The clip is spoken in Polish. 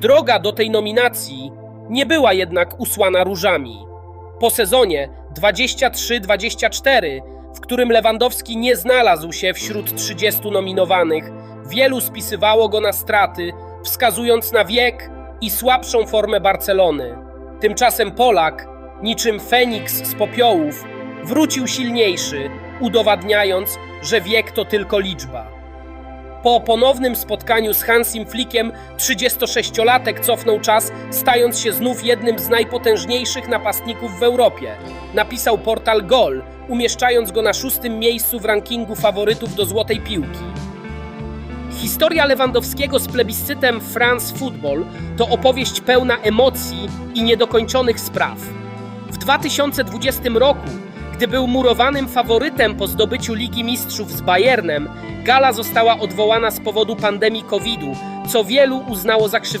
Droga do tej nominacji nie była jednak usłana różami. Po sezonie 23-24, w którym Lewandowski nie znalazł się wśród 30 nominowanych, wielu spisywało go na straty, wskazując na wiek i słabszą formę Barcelony. Tymczasem Polak, niczym Feniks z popiołów, wrócił silniejszy, udowadniając, że wiek to tylko liczba. Po ponownym spotkaniu z Hansim Flickiem 36-latek cofnął czas, stając się znów jednym z najpotężniejszych napastników w Europie. Napisał portal Gol, umieszczając go na szóstym miejscu w rankingu faworytów do złotej piłki. Historia Lewandowskiego z plebiscytem France Football to opowieść pełna emocji i niedokończonych spraw. W 2020 roku, gdy był murowanym faworytem po zdobyciu Ligi Mistrzów z Bayernem, gala została odwołana z powodu pandemii COVID-u, co wielu uznało za krzywdę